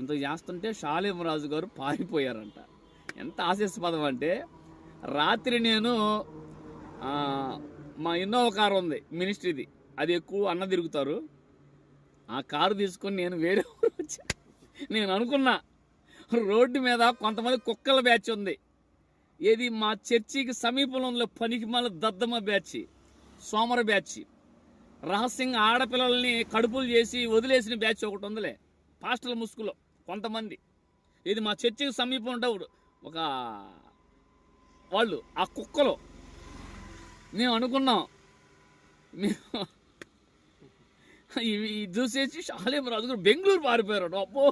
ఇంత చేస్తుంటే షాలేమరాజు గారు పారిపోయారంట. ఎంత ఆశీస్పదం అంటే రాత్రి నేను మా ఇన్నోవా కారు ఉంది మినిస్ట్రీది. అది ఎక్కువ అన్న తిరుగుతారు. ఆ కారు తీసుకొని నేను వేరే ఊరు వచ్చా నేను అనుకున్నా రోడ్డు మీద కొంతమంది కుక్కల బ్యాచ్ ఉంది. ఏది మా చర్చికి సమీపంలో ఉన్న పనికి మళ్ళీ దద్దమ్మ బ్యాచ్ సోమర బ్యాచ్. రహస్యంగా ఆడపిల్లల్ని కడుపులు చేసి వదిలేసిన బ్యాచ్ ఒకటి ఉందిలే పాస్టల్ ముసుగులో. కొంతమంది. ఇది మా చర్చికి సమీపం ఉండవుడు ఒక వాళ్ళు ఆ కుక్కలో. మేము అనుకున్నాం. మేము ఇవి ఇది చూసేసి షాలేం రాజు గారు బెంగళూరు పారిపోయారు అబ్బో!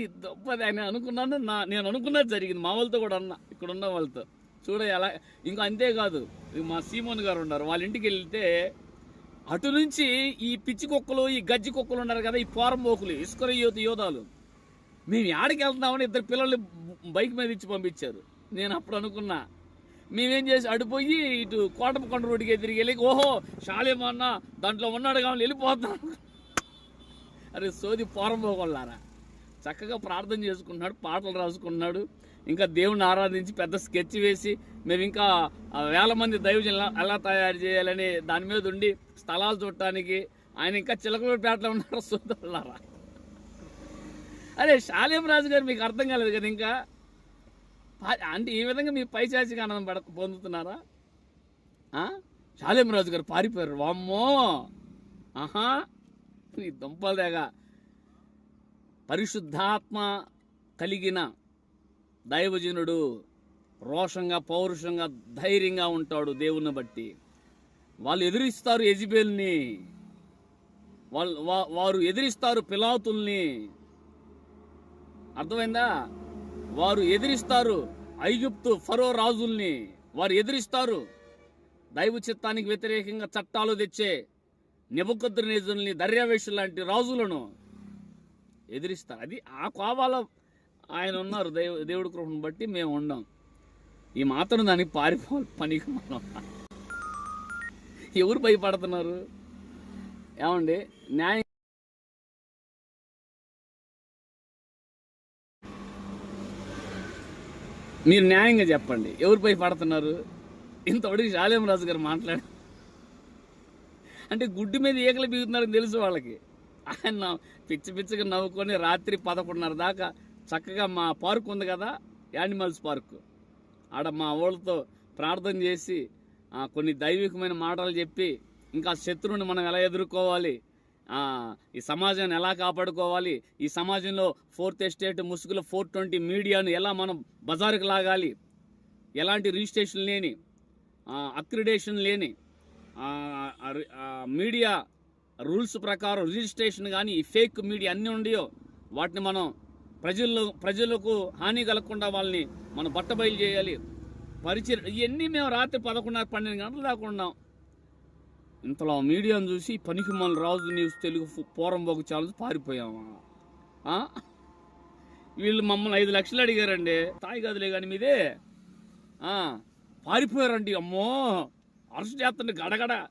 ఈ దొప్పది ఆయన అనుకున్నాను నా నేను అనుకున్నది జరిగింది. మా వాళ్ళతో కూడా అన్న. ఇక్కడ ఉన్న వాళ్ళతో. చూడ ఎలా ఇంకా అంతేకాదు. మా సీమోన్ గారు ఉన్నారు. వాళ్ళ ఇంటికి వెళ్తే అటు నుంచి ఈ పిచ్చి కుక్కలు ఈ గజ్జి కుక్కలు ఉన్నారు కదా ఈ పోరంబోకులు ఇసుకర యోధ యోధాలు. మేము ఆడికి వెళ్తున్నామని ఇద్దరు పిల్లల్ని బైక్ మీద ఇచ్చి పంపించారు. నేను అప్పుడు అనుకున్నా మేమేం చేసి అడిపోయి ఇటు కోటపకొండ రోడ్డుకి తిరిగి వెళ్ళి ఓహో షాలేమన్నా దాంట్లో ఉన్నాడు కావాలి వెళ్ళిపోతున్నాను అరే సోది పోరంబోకొల్లారా చక్కగా ప్రార్థన చేసుకున్నాడు పాటలు రాసుకున్నాడు ఇంకా దేవుణ్ణి ఆరాధించి పెద్ద స్కెచ్ వేసి మేము ఇంకా వేల మంది దైవజనులు ఎలా- తయారు చేయాలని దాని మీద ఉండి స్థలాలు చూడటానికి ఆయన ఇంకా చిలకలపేటలో ఉన్నారు సోదరులారా? అరే శాలేం రాజు గారు మీకు అర్థం కాలేదు కదా ఇంకా? అంటే ఈ విధంగా మీ పైశాచిక ఆనందం పడ పొందుతున్నారా? శాలేం రాజు గారు పారిపోయారు. వామ్మో! ఆహా! ఈ దుంపలేగా పరిశుద్ధాత్మ కలిగిన దైవజనుడు రోషంగా పౌరుషంగా ధైర్యంగా ఉంటాడు దేవుని బట్టి. వాళ్ళు ఎదిరిస్తారు యజ్బేల్ని. వాళ్ళు వారు ఎదిరిస్తారు పిలాతుల్ని. అర్థమైందా? వారు ఎదిరిస్తారు ఐగుప్తు ఫరో రాజుల్ని. వారు ఎదిరిస్తారు. దైవ చిత్తానికి వ్యతిరేకంగా చట్టాలు తెచ్చే నిబద్రనేజుల్ని దర్యావేషు లాంటి రాజులను. ఎదిరిస్తారు అది ఆ కోవాలో ఆయన ఉన్నారు. దేవు దేవుడి కృపను బట్టి మేము ఉండం. ఈ మాత్రం దానికి పారిపోవాలి. పనికి మనం. ఎవరు భయపడుతున్నారు? ఏమండి? న్యాయం మీరు న్యాయంగా చెప్పండి. ఎవరు భయపడుతున్నారు? ఇంతవరకు శాలేం రాజు గారు మాట్లాడారు అంటే గుడ్డు మీద ఈకలు బిగుతున్నారని తెలుసు వాళ్ళకి. ఆయన పిచ్చి పిచ్చిగా నవ్వుకొని రాత్రి పదకొండున్నర దాకా చక్కగా మా పార్క్ ఉంది కదా యానిమల్స్ పార్క్. ఆడ మా వాళ్ళతో ప్రార్థన చేసి కొన్ని దైవికమైన మాటలు చెప్పి ఇంకా శత్రువుని మనం ఎలా ఎదుర్కోవాలి ఈ సమాజాన్ని ఎలా కాపాడుకోవాలి ఈ సమాజంలో ఫోర్త్ ఎస్టేట్ ముసుగులో ఫోర్ ట్వంటీ మీడియాను ఎలా మనం బజారుకు లాగాలి ఎలాంటి రిజిస్ట్రేషన్ లేని అక్రిడేషన్ లేని మీడియా రూల్స్ ప్రకారం రిజిస్ట్రేషన్ కానీ ఈ ఫేక్ మీడియా అన్నీ ఉన్నాయో వాటిని మనం ప్రజల్లో ప్రజలకు హాని కలగకుండా వాళ్ళని మనం బట్టబయలు చేయాలి. పరిచయం ఇవన్నీ మేము రాత్రి పదకొండున్నర పన్నెండు గంటలు దాకా ఉన్నాం. ఇంతలో మీడియాను చూసి పనికి మన రాజు న్యూస్ తెలుగు ఫు- పోరంబోకు ఛానల్స్ పారిపోయామా? వీళ్ళు మమ్మల్ని ఐదు లక్షలు అడిగారండి. తాయి గదిలే కానీ మీదే. పారిపోయారండి అమ్మో! అరెస్ట్ చేస్తుండే గడగడ.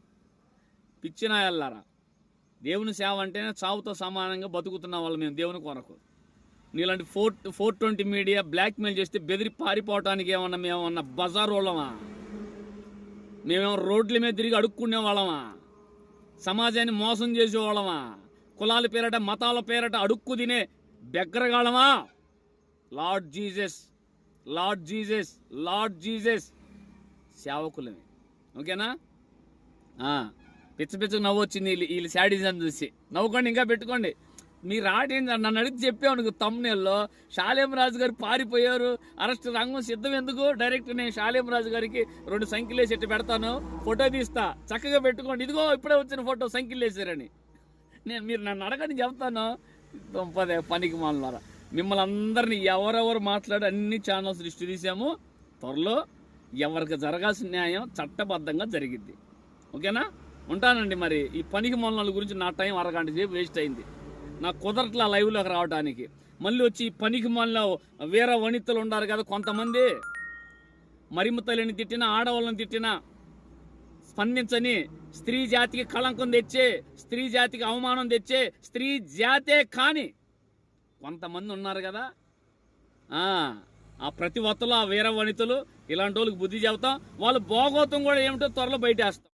పిచ్చినాయల్లారా. దేవుని సేవ అంటేనే చావుతో సమానంగా బతుకుతున్న వాళ్ళు మేము దేవుని కొరకు. నీలాంటి four four twenty media blackmail చేస్తే బెదిరి పారిపోవటానికి ఏమన్నా మేమన్నా బజార్ వాళ్ళమా మేమేమో రోడ్ల మీద తిరిగి అడుక్కునే వాళ్ళమా? సమాజాన్ని మోసం చేసేవాళ్ళమా కులాల పేరట మతాల పేరట అడుక్కు తినే బెగ్గరగాళ్ళమా? Lord Jesus lord Jesus lord Jesus. సేవకులమే. ఓకేనా? పిచ్చ పిచ్చ నవ్వు వచ్చింది. వీళ్ళు వీళ్ళు శాడిజం చూసి. నవ్వుకోండి ఇంకా పెట్టుకోండి. మీరు ఆటేంటి నన్ను అడిగి చెప్పాను తమ్మునేల్లో. షాలేం రాజు గారు పారిపోయారు. అరెస్ట్ రంగం సిద్ధం ఎందుకు? డైరెక్ట్ నేను షాలేం రాజు గారికి రెండు సంఖ్యలేసి ఎట్టి పెడతాను. ఫోటో తీస్తా. చక్కగా పెట్టుకోండి. ఇదిగో ఇప్పుడే వచ్చిన ఫోటో సంఖ్యలేసారని నేను మీరు నన్ను అడగని చెప్తాను. పదే పనికి మాలారా మిమ్మల్ని అందరినీ ఎవరెవరు మాట్లాడి అన్ని ఛానల్స్ లిస్టు తీసాము. త్వరలో ఎవరికి జరగాల్సిన న్యాయం చట్టబద్ధంగా జరిగిద్ది. ఓకేనా? ఉంటానండి మరి. ఈ పనికి మొలల గురించి నా టైం అరగంట సేపు వేస్ట్ అయింది. నా కుదరట్లా లైవ్లోకి రావడానికి మళ్ళీ వచ్చి ఈ పనికి మొల్ల వేరే వనితలు ఉన్నారు కదా కొంతమంది. మరిమ తిట్టినా ఆడవాళ్ళని తిట్టినా స్పందించని స్త్రీ జాతికి కళంకం తెచ్చే స్త్రీ జాతికి అవమానం తెచ్చే స్త్రీ జాతే కాని కొంతమంది ఉన్నారు కదా. ఆ, ఆ ప్రతి ఒత్తలో ఆ వీర వనితలు ఇలాంటి వాళ్ళకి బుద్ధి చెబుతాం. వాళ్ళు భోగోతం కూడా ఏమిటో త్వరలో బయటేస్తాం.